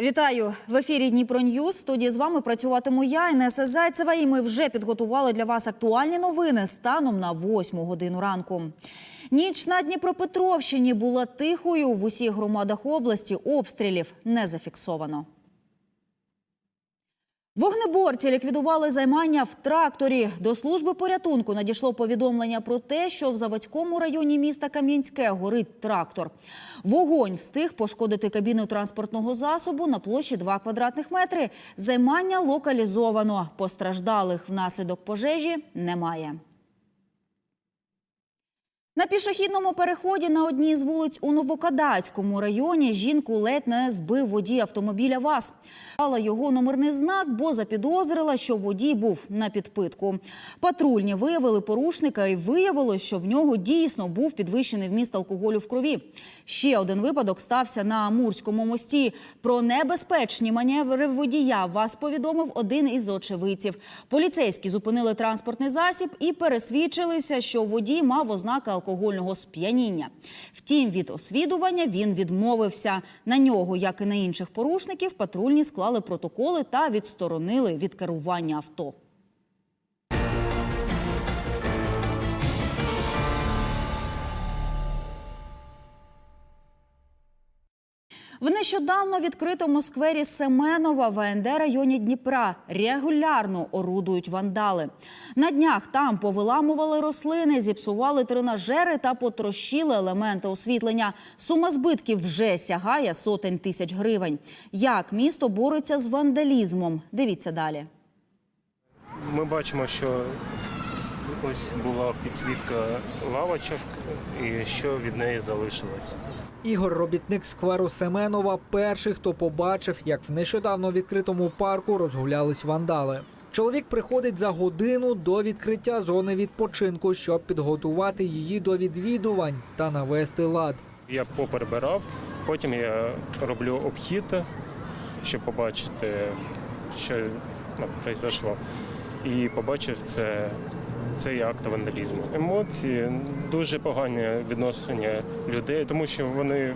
Вітаю в ефірі Дніпро Ньюз. Студії з вами працюватиму я, Інеса Зайцева. І ми вже підготували для вас актуальні новини станом на 8 годину ранку. Ніч на Дніпропетровщині була тихою. В усіх громадах області обстрілів не зафіксовано. Вогнеборці ліквідували займання в тракторі. До служби порятунку надійшло повідомлення про те, що в Заводському районі міста Кам'янське горить трактор. Вогонь встиг пошкодити кабіну транспортного засобу на площі 2 квадратних метри. Займання локалізовано. Постраждалих внаслідок пожежі немає. На пішохідному переході на одній з вулиць у Новокадацькому районі жінку ледь не збив водій автомобіля ВАЗ. Дала його номерний знак, бо запідозрила, що водій був на підпитку. Патрульні виявили порушника і виявилось, що в нього дійсно був підвищений вміст алкоголю в крові. Ще один випадок стався на Амурському мості. Про небезпечні маневри водія ВАЗ повідомив один із очевидців. Поліцейські зупинили транспортний засіб і пересвідчилися, що водій мав ознаки алкогольного сп'яніння. Втім, від освідування він відмовився. На нього, як і на інших порушників, патрульні склали протоколи та відсторонили від керування авто. В нещодавно відкритому сквері Семенова в АНД районі Дніпра регулярно орудують вандали. На днях там повиламували рослини, зіпсували тренажери та потрощили елементи освітлення. Сума збитків вже сягає сотень тисяч гривень. Як місто бореться з вандалізмом? Дивіться далі. Ми бачимо, що ось була підсвітка лавочок і що від неї залишилось. Ігор, робітник скверу Семенова, перший, хто побачив, як в нещодавно відкритому парку розгулялись вандали. Чоловік приходить за годину до відкриття зони відпочинку, щоб підготувати її до відвідувань та навести лад. Я поперебирав, потім я роблю обхід, щоб побачити, що ну, произошло. І побачив це, цей акт вандалізму. Емоції, дуже погані відношення людей, тому що вони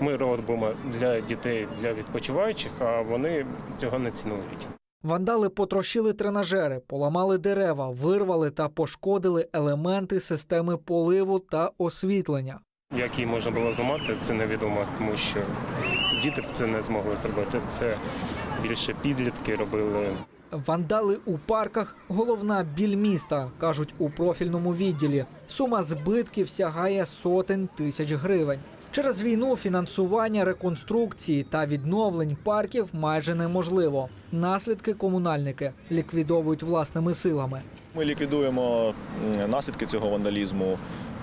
ми робимо для дітей, для відпочиваючих, а вони цього не цінують. Вандали потрощили тренажери, поламали дерева, вирвали та пошкодили елементи системи поливу та освітлення. Як її можна було зламати, це невідомо, тому що діти б це не змогли зробити. Це більше підлітки робили. Вандали у парках головна біль міста, кажуть у профільному відділі. Сума збитків сягає сотень тисяч гривень. Через війну фінансування реконструкції та відновлень парків майже неможливо. Наслідки комунальники ліквідовують власними силами. Ми ліквідуємо наслідки цього вандалізму,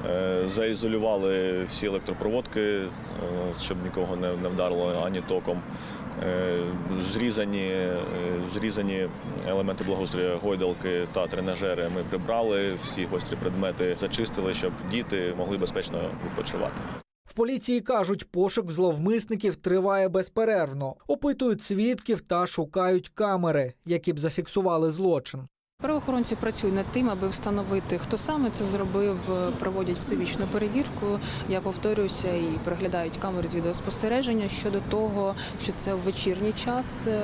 е, заізолювали всі електропроводки, е, щоб нікого не не вдарило ані током. Е, Зрізані, е, зрізані елементи благоустрою, гойдалки та тренажери ми прибрали, всі гострі предмети зачистили, щоб діти могли безпечно відпочивати. В поліції кажуть, пошук зловмисників триває безперервно. Опитують свідків та шукають камери, які б зафіксували злочин. Правоохоронці працюють над тим, аби встановити, хто саме це зробив, е, проводять всебічну перевірку. Я повторююся і переглядають камери з відеоспостереження щодо того, що це в вечірній час е,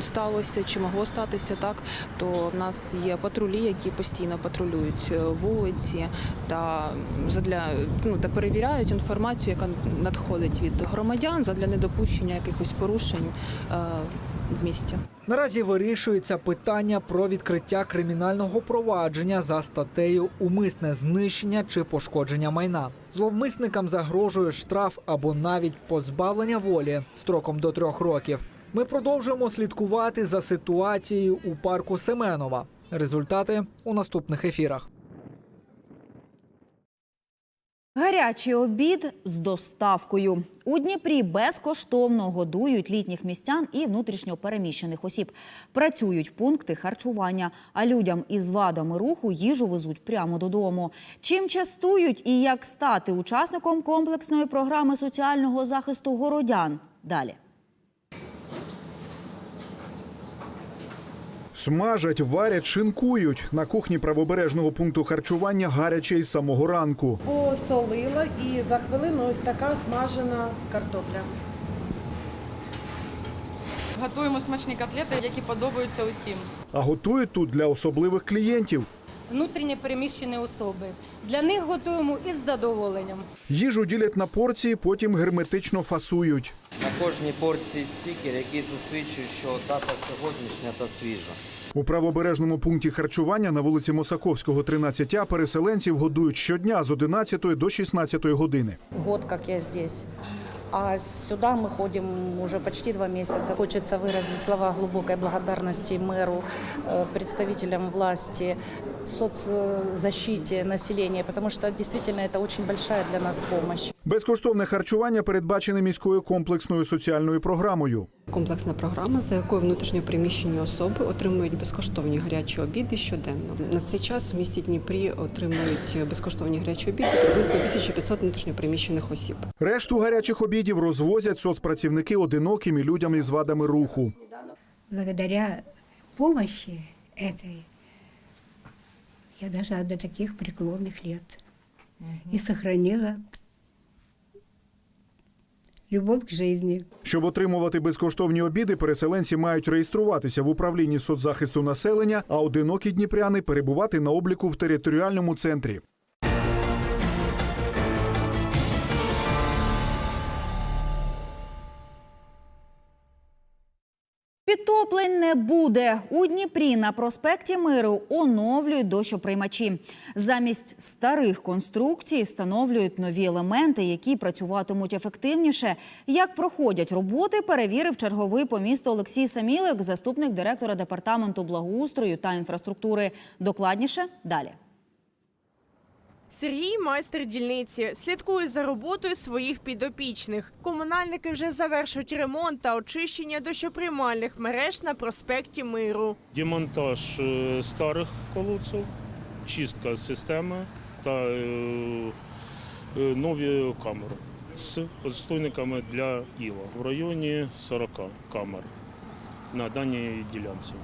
сталося чи могло статися так. То в нас є патрулі, які постійно патрулюють е, вулиці та задля ну та перевіряють інформацію, яка надходить від громадян задля недопущення якихось порушень в місті. Наразі вирішується питання про відкриття кримінального провадження за статтею умисне знищення чи пошкодження майна. Зловмисникам загрожує штраф або навіть позбавлення волі строком до трьох років. Ми продовжуємо слідкувати за ситуацією у парку Семенова. Результати у наступних ефірах. Гарячий обід з доставкою у Дніпрі безкоштовно годують літніх містян і внутрішньо переміщених осіб. Працюють пункти харчування, а людям із вадами руху їжу везуть прямо додому. Чим частують і як стати учасником комплексної програми соціального захисту городян? Далі. Смажать, варять, шинкують. На кухні правобережного пункту харчування гаряче із самого ранку. Посолила і за хвилину ось така смажена картопля. Готуємо смачні котлети, які подобаються усім. А готують тут для особливих клієнтів. Внутрішньо переміщені особи. Для них готуємо із задоволенням. Їжу ділять на порції, потім герметично фасують. На кожній порції стікер, який засвідчує, що дата сьогоднішня та свіжа. У правобережному пункті харчування на вулиці Мосаковського, 13А переселенців годують щодня з 11 до 16 години. год, как я здесь. А сюда мы ходим уже почти два месяца. Хочется выразить слова глубокой благодарности мэру, э, представителям власти, соцзащите населения, потому что действительно это очень большая для нас помощь. Безкоштовне харчування передбачене міською комплексною соціальною програмою. Комплексна програма, за якою внутрішньопереміщені особи отримують безкоштовні гарячі обіди щоденно. На цей час у місті Дніпрі отримують безкоштовні гарячі обіди приблизно 1500 внутрішньопереміщених осіб. Решту гарячих обідів розвозять соцпрацівники одиноким і людям із вадами руху. благодаря помощи этой я дошла до таких преклонных лет и сохранила любовь к жизни. Щоб отримувати безкоштовні обіди, переселенці мають реєструватися в управлінні соцзахисту населення, а одинокі дніпряни перебувати на обліку в територіальному центрі. Підтоплень не буде. У Дніпрі на проспекті Миру оновлюють дощоприймачі. Замість старих конструкцій встановлюють нові елементи, які працюватимуть ефективніше. Як проходять роботи, перевірив черговий по місту Олексій Самілик, заступник директора департаменту благоустрою та інфраструктури. Докладніше далі. Сергій майстер дільниці слідкує за роботою своїх підопічних. Комунальники вже завершують ремонт та очищення дощоприймальних мереж на проспекті Миру. Демонтаж е, старих колодців, чистка системи та е, е, нові камери з відстойниками для іла в районі 40 камер на даній ділянці.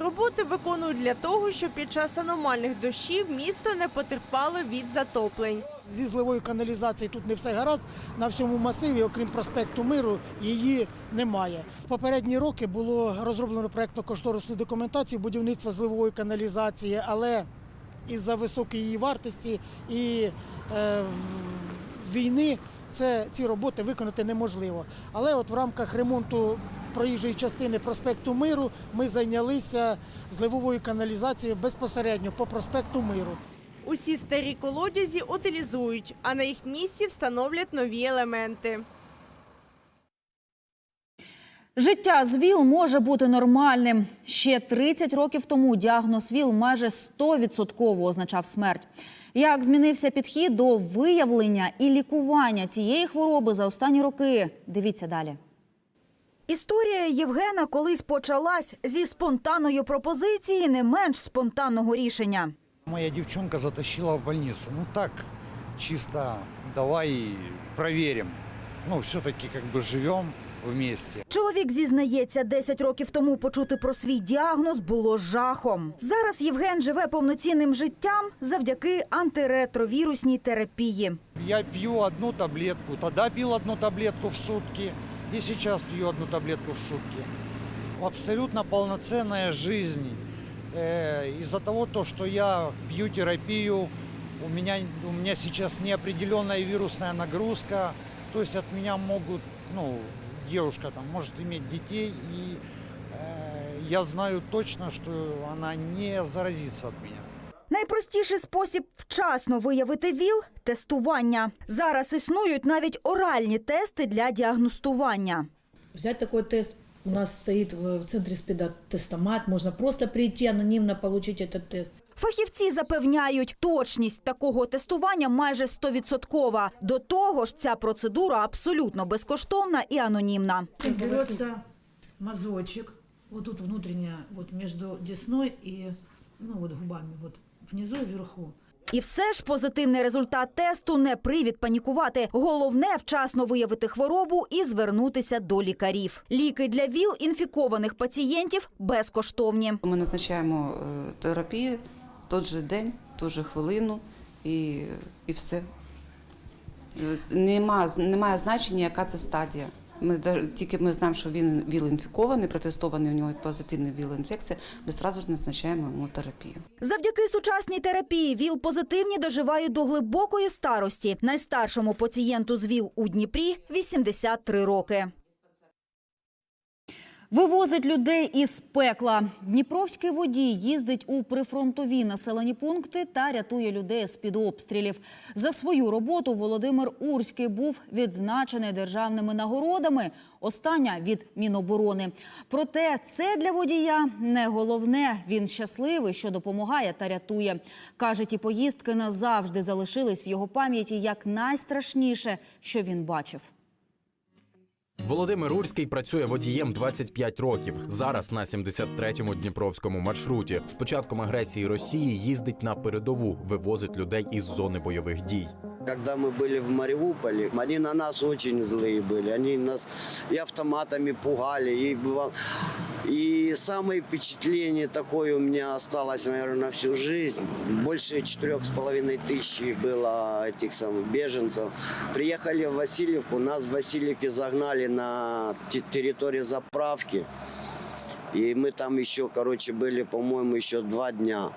Роботи виконують для того, щоб під час аномальних дощів місто не потерпало від затоплень. Зі зливою каналізації тут не все гаразд. На всьому масиві, окрім проспекту Миру, її немає. В попередні роки було розроблено проєктно-кошторисну документацію будівництва зливової каналізації, але із-за високої її вартості і е, війни це, ці роботи виконати неможливо. Але от в рамках ремонту проїжджої частини проспекту Миру ми зайнялися зливовою каналізацією безпосередньо по проспекту Миру. Усі старі колодязі утилізують, а на їх місці встановлять нові елементи. Життя з ВІЛ може бути нормальним. Ще 30 років тому діагноз ВІЛ майже 100% означав смерть. Як змінився підхід до виявлення і лікування цієї хвороби за останні роки? Дивіться далі. Історія Євгена колись почалась зі спонтанної пропозиції, не менш спонтанного рішення. Моя дівчинка затащила в больницу. Ну так, чисто давай проверим. Ну, все-таки как бы живем вместе. Чоловік зізнається, 10 років тому почути про свій діагноз було жахом. Зараз Євген живе повноцінним життям завдяки антиретровірусній терапії. Я пью одну таблетку, тогда пил одну таблетку в сутки, и сейчас пью одну таблетку в сутки. Абсолютно полноценная жизнь. Э, Из-за того, то, что я пью терапию, у меня, у меня сейчас неопределенная вирусная нагрузка, то есть от меня могут, ну, девушка там может иметь детей, и э, я знаю точно, что она не заразится от меня. Найпростіший спосіб вчасно виявити ВІЛ – тестування. Зараз існують навіть оральні тести для діагностування. Взять такой тест. У нас стоит в центре СПИДа тестомат. Можно просто прийти анонимно получить этот тест. Фахівці запевняють, точність такого тестування майже 100%. До того ж, ця процедура абсолютно безкоштовна і анонімна. Берется мазочек, вот тут внутренняя, вот между десной и ну, вот губами, вот внизу и вверху. І все ж позитивний результат тесту не привід панікувати. Головне вчасно виявити хворобу і звернутися до лікарів. Ліки для ВІЛ інфікованих пацієнтів безкоштовні. Ми назначаємо е, терапію в той же день, в ту же хвилину і, і все. Нема, немає значення, яка це стадія. Ми тільки ми знаємо, що він віл-інфікований, протестований у нього позитивна віл-інфекція, ми одразу ж назначаємо йому терапію. Завдяки сучасній терапії ВІЛ-позитивні доживають до глибокої старості. Найстаршому пацієнту з ВІЛ у Дніпрі 83 роки. Вивозить людей із пекла. Дніпровський водій їздить у прифронтові населені пункти та рятує людей з-під обстрілів. За свою роботу Володимир Урський був відзначений державними нагородами. Остання від Міноборони. Проте це для водія не головне. Він щасливий, що допомагає та рятує. Каже, ті поїздки назавжди залишились в його пам'яті як найстрашніше, що він бачив. Володимир Урський працює водієм 25 років. Зараз на 73-му дніпровському маршруті. З початком агресії Росії їздить на передову, вивозить людей із зони бойових дій. Когда мы были в Мариуполе, они на нас очень злые были. Они нас и автоматами пугали, и бывало... И самое впечатление такое у меня осталось, наверное, на всю жизнь. Больше четырех с половиной тысяч было этих самых беженцев. Приехали в Васильевку, нас в Васильевке загнали на те- территории заправки. И мы там еще, короче, были, по-моему, еще два дня.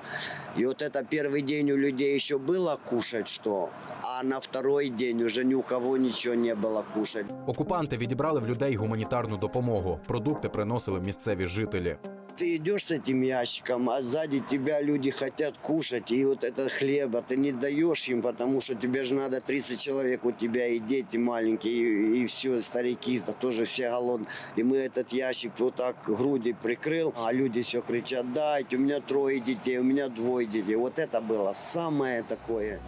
И вот это первый день у людей еще было кушать что, а на второй день уже ни у кого ничего не было кушать. Окупанти відібрали в людей гуманітарну допомогу. Продукти приносили місцеві жителі. Ты идешь с этим ящиком, а сзади тебя люди хотят кушать, и вот это хлеба ты не даешь им, потому что тебе же надо 30 человек, у тебя и дети маленькие, и, и все, старики -то тоже все голодные. И мы этот ящик вот так груди прикрыл, а люди все кричат, дайте, у меня трое детей, у меня двое детей. Вот это было самое такое.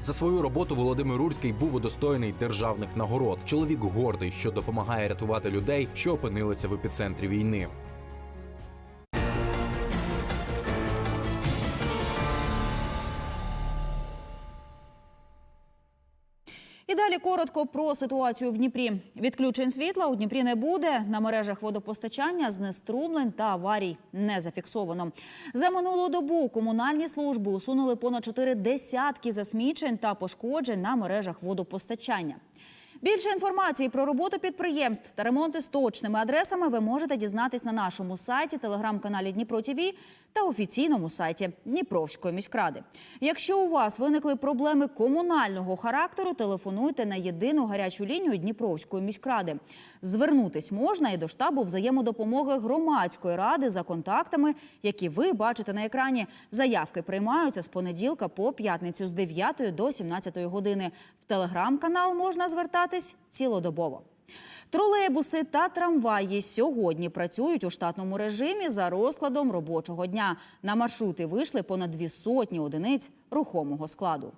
За свою роботу Володимир Урський був удостоєний державних нагород. Чоловік гордий, що допомагає рятувати людей, що опинилися в епіцентрі війни. Далі коротко про ситуацію в Дніпрі. Відключень світла у Дніпрі не буде. На мережах водопостачання знеструмлень та аварій не зафіксовано. За минулу добу комунальні служби усунули понад чотири десятки засмічень та пошкоджень на мережах водопостачання. Більше інформації про роботу підприємств та ремонти з точними адресами ви можете дізнатись на нашому сайті, телеграм-каналі Дніпро ТІВІ та офіційному сайті Дніпровської міськради. Якщо у вас виникли проблеми комунального характеру, телефонуйте на єдину гарячу лінію Дніпровської міськради. Звернутись можна і до штабу взаємодопомоги громадської ради за контактами, які ви бачите на екрані. Заявки приймаються з понеділка по п'ятницю з 9 до 17 години. В телеграм-канал можна звертатись цілодобово. Тролейбуси та трамваї сьогодні працюють у штатному режимі за розкладом робочого дня. На маршрути вийшли понад дві сотні одиниць рухомого складу.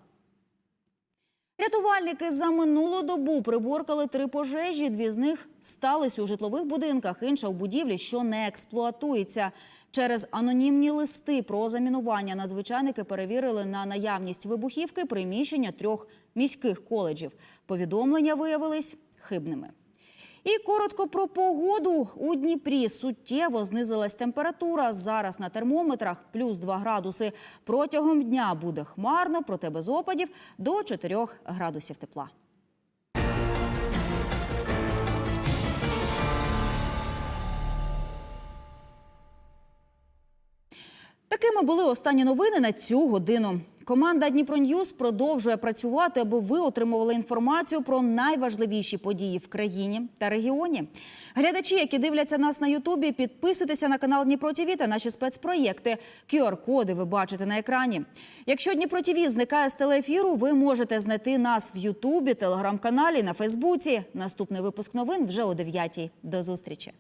Рятувальники за минулу добу приборкали три пожежі. Дві з них стались у житлових будинках, інша у будівлі, що не експлуатується. Через анонімні листи про замінування надзвичайники перевірили на наявність вибухівки приміщення трьох міських коледжів. Повідомлення виявились хибними. І коротко про погоду. У Дніпрі суттєво знизилась температура. Зараз на термометрах плюс 2 градуси. Протягом дня буде хмарно, проте без опадів до 4 градусів тепла. Такими були останні новини на цю годину. Команда Дніпро Ньюз продовжує працювати, аби ви отримували інформацію про найважливіші події в країні та регіоні. Глядачі, які дивляться нас на Ютубі, підписуйтеся на канал Дніпро ТІВІ та наші спецпроєкти. QR-коди ви бачите на екрані. Якщо Дніпро ТІВІ зникає з телеефіру, ви можете знайти нас в Ютубі, телеграм-каналі, на Фейсбуці. Наступний випуск новин вже о 9 До зустрічі.